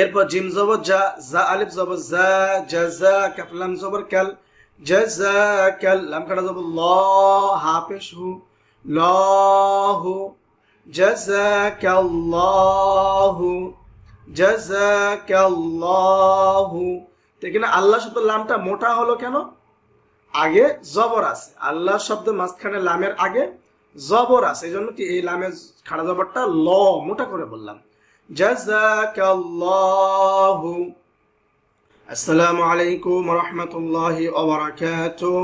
এরপর জিম জবর যা, জা আলিফ জবর, জা জাজা কাফলাম জবর ক্যাল কাল জাজা কাল, লাম কাটা জবর, ল হাফেশ হু, ল, হু জাজাকাল্লাহু জাজাকাল্লাহু তো এখানে আল্লাহ শব্দ লামটা মোটা হলো কেন? আগে জবর আছে। আল্লাহ শব্দ মাঝখানে লামের আগে জবর আছে। এই জন্য কি এই লামের খাড়া জবরটা ল, মোটা করে বললাম। জাজাকাল্লাহু আসসালামু আলাইকুম রহমতুল্লাহি ওবরাকাতুহ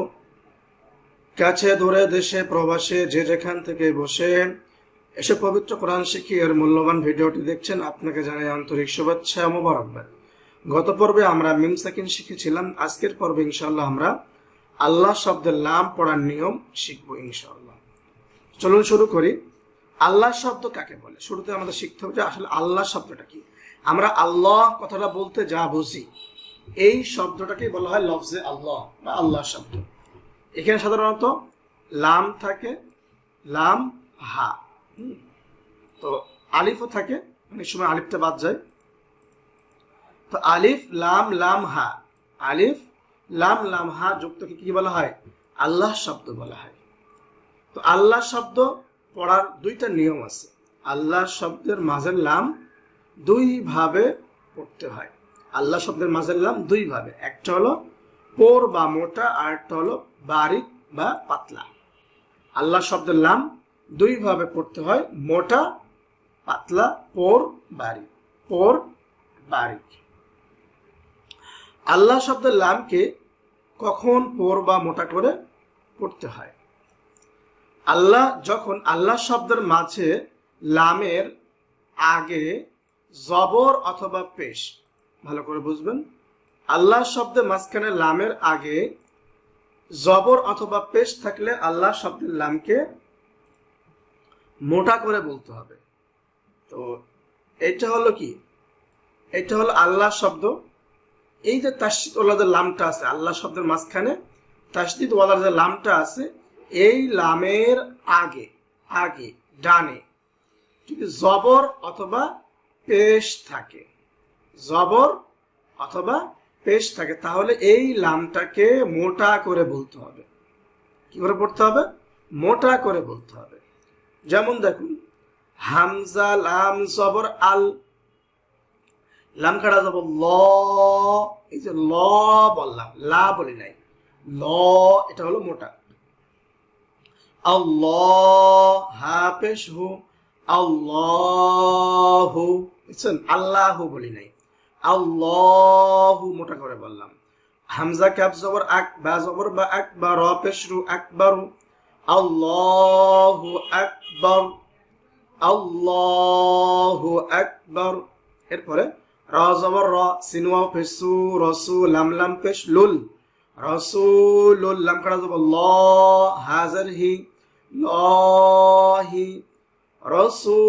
কাছে দূরে দেশে প্রবাসে যে যেখান থেকে বসে এসে পবিত্র কোরআন শিখি এর মূল্যবান ভিডিওটি দেখছেন, আপনাকে জানাই আন্তরিক শুভেচ্ছা মোবারকবাদ। গত পর্বে আমরা মিম সাকিন শিখেছিলাম, আজকের পর্বে ইনশাল্লাহ আমরা আল্লাহ শব্দের লাম পড়ার নিয়ম শিখব ইনশাল্লাহ চলুন শুরু করি। আল্লাহ শব্দ কাকে বলে? শুরুতে আমাদের শিখতে হবে যে আসলে আল্লাহ শব্দটা কি। আমরা আল্লাহ কথাটা বলতে যা বুঝি, এই শব্দটাকে বলা হয় লফজে আল্লাহ বা আল্লাহ শব্দ। এখানে সাধারণত লাম থাকে, লাম হা। তো আলিফও থাকে, অনেক সময় আলিফটা বাদ যায়। তো আলিফ, লাম লাম, হা। আলিফ, লাম লাম, হা যুক্তকে কি বলা হয়? আল্লাহ শব্দ বলা হয়। তো আল্লাহ শব্দ পড়ার দুইটা নিয়ম আছে। আল্লাহ শব্দের মাঝের লাম দুই ভাবে পড়তে হয়। আল্লাহ শব্দের মাঝের লাম দুই ভাবে। একটা হলো পোর বা মোটা, আর একটা হলো বারিক বা পাতলা। আল্লাহ শব্দের লাম দুই ভাবে পড়তে হয়, মোটা, পাতলা, পোর, বারিক। পোর, বারিক। আল্লাহ শব্দের লামকে কখন পোর বা মোটা করে পড়তে হয়? আল্লাহ যখন আল্লাহ শব্দের মাঝে লামের আগে জবর অথবা পেশ, ভালো করে বুঝবেন, আল্লাহ শব্দের মাঝখানে লামের আগে জবর অথবা পেশ থাকলে আল্লাহ শব্দের লামকে মোটা করে বলতে হবে। তো এটা হলো কি? এটা হলো আল্লাহ শব্দ। এই যে তাসদিদ ওলাদের লামটা আছে, আল্লাহ শব্দের মাঝখানে তাসদিদ ওয়ালার যে লামটা আছে এই লামের আগে আগে, ডানে, যদি জবর অথবা পেশ থাকে, জবর অথবা পেশ থাকে, তাহলে এই লামটাকে মোটা করে বলতে হবে। কি করে পড়তে হবে? মোটা করে বলতে হবে। যেমন দেখুন, হামজা, লাম, জবর, আল। লাম কাটা যাব ল, এই যে ল বললাম, লা বলি নাই। ল, এটা হলো মোটা। আল্লাহ হাফেশ হু আল্লাহু। বুঝছেন? আল্লাহু বলি নাই। আল্লাহু মোটা করে বললাম। হামজা, ক্যাপ, জবর, আক, বা, জবর, বা আক বা র পেশ রু আকবারু। আল্লাহু আকবর। আল্লাহু আকবর। এরপরে, র, জবর, র সিনুয়া ফেসু রসু লাম লাম পেশ লুল। রসুলুল লাম, কাটা যাব ল, হাজার, হি। লহি রসুল্লাহি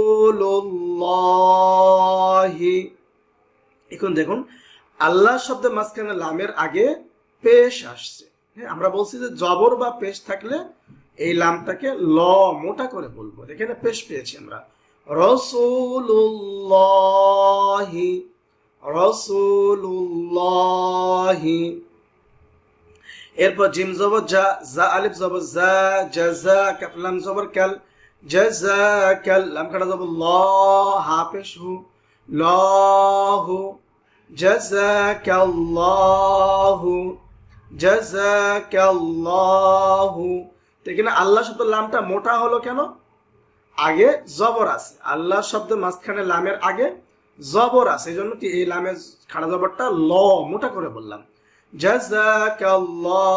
এখন দেখুন, আল্লাহ শব্দের মাঝখানে লামের আগে পেশ আসছে। হ্যাঁ আমরা বলছি যে জবর বা পেশ থাকলে এই লামটাকে ল, মোটা করে বলব। এখানে পেশ পেয়েছি আমরা। রসুল্লাহি রসুল্লাহি এরপর জিম জবর যা জা আলিফ জবর, যা জাজা কাফলাম জবর কাল জাজা কাল লাম কাটা জবর, ল হাফেশ হু, ল, হু জাজাকাল্লাহু জাজাকাল্লাহু তো এখানে আল্লাহ শব্দ লামটা মোটা হলো কেন? আগে জবর আছে। আল্লাহ শব্দের মাঝখানে লামের আগে জবর আছে। এই জন্য কি এই লামের খাড়া জবরটা ল, মোটা করে বললাম। জাজাকাল্লাহু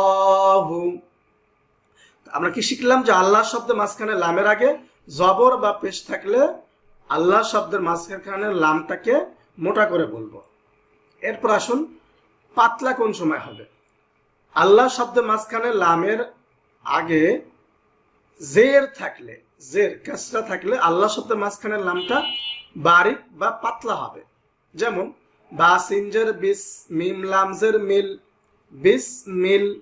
আমরা কি শিখলাম যে আল্লাহ শব্দের মাঝখানে লামের আগে জবর বা পেশ থাকলে আল্লাহ শব্দের মাঝখানে লামটাকে মোটা করে বলব। এরপর আসুন, পাতলা কোন সময় হবে? আল্লাহ শব্দের মাঝখানে লামের আগে জের থাকলে, জের, কাসরা থাকলে আল্লাহ শব্দের মাঝখানে লামটা বারিক বা পাতলা হবে। যেমন বা সিনজের বিস, মিম লামজের মিল, বিস, মিল,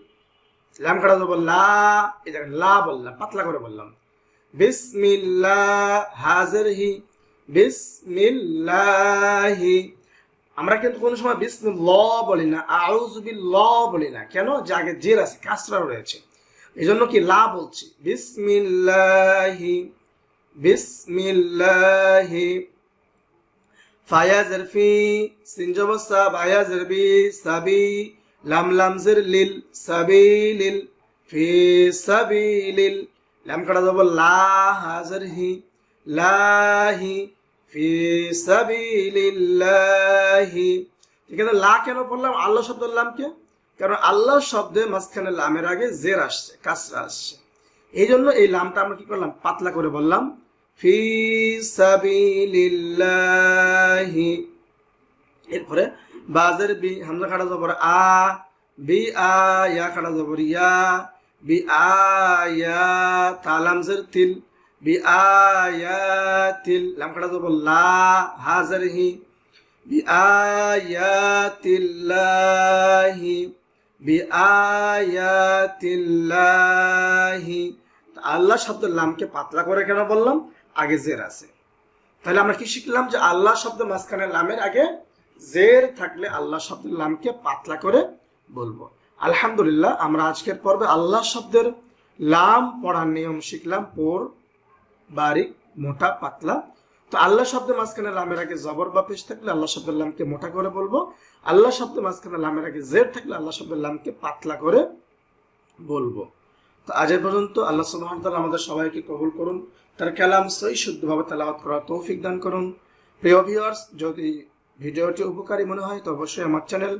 লাম কাটা যাব লা, এই জায়গায় লা বললাম, পাতলা করে বললাম। বিসমিল্লাহ হাজের হি বিসমিল্লাহি। আমরা কিন্তু কোনো সময় বিসমিল ল বলি না আউজুবিল ল বলি না। কেন? আগে জের আছে কাসরা রয়েছে। এই জন্য কি লা বলছি? বিসমিল্লাহি বিসমিল্লাহি। ফায়াজের ফি সিনজবসা বায়াজের বি সাবি, লাম লামজের লিল সাবিলিল ফি সাবিলিল লাম কাটা যাব লা হাজার হি লাহি ফি সাবিলিল্লাহি ঠিক আছে, লা কেন পড়লাম? আল্লাহ শব্দ লামকে কারণ আল্লাহ শব্দে মাঝখানে লামের আগে জের আসছে, কাসরা আসছে। এই জন্য এই লামটা আমরা কি করলাম? পাতলা করে বললাম ফি সাবিলিল্লাহি। এরপরে বাজের বি, হামজা কাটা জবর আ, বি আ, ইয়া কাটা জবর ইয়া, বি আয়া তালামজের তিল, বি আয়াতিল লাম কাটা জবর লা, হাজার হি, বি আয়াতিল্লাহি বি আয়াতিল্লাহি আল্লাহ শব্দ লামকে পাতলা করে কেন বললাম? আগে জের আছে। তাহলে আমরা কি শিখলাম যে আল্লাহ শব্দ মাঝখানে লামের আগে জের থাকলে আল্লাহ শব্দের লামকে পাতলা করে বলব। আলহামদুলিল্লাহ, আমরা আজকের পর্বে আল্লাহ শব্দের লাম পড়ার নিয়ম শিখলাম, পোর, বারিক, মোটা, পাতলা। তো আল্লাহ শব্দের মাঝখানে লামের আগে জবর বা পেশ থাকলে আল্লাহ শব্দের লামকে মোটা করে বলব। আল্লাহ শব্দের মাঝখানে লামের আগে জের থাকলে আল্লাহ শব্দের লামকে পাতলা করে বলব। আজ পর্যন্ত আল্লাহ সুবহান তাআলা আমাদের সবাইকে কবুল করুন, তার কালাম সই শুদ্ধভাবে তেলাওয়াত করার তৌফিক দান করুন। প্রিয় ভিউয়ার্স যদি ভিডিওটি উপকারী মনে হয়, তো অবশ্যই আমার চ্যানেল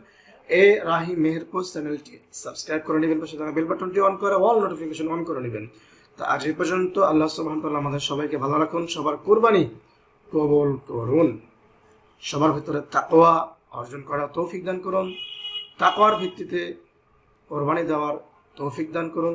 এ রাহি মেহেরপুর চ্যানেলটি সাবস্ক্রাইব করে নেবেন, পাশে থাকা বেল বাটনটি অন করে অল নোটিফিকেশন অন করে নেবেন। তো আজ এই পর্যন্ত আল্লাহ সুবহান তাআলা আমাদের সবাইকে ভালো রাখুন, সবার কুরবানি কবুল করুন। সবার ভিতরে তাকওয়া অর্জন করার তৌফিক দান করুন, তাকওয়ার ভিত্তিতে কোরবানি দেওয়ার তৌফিক দান করুন।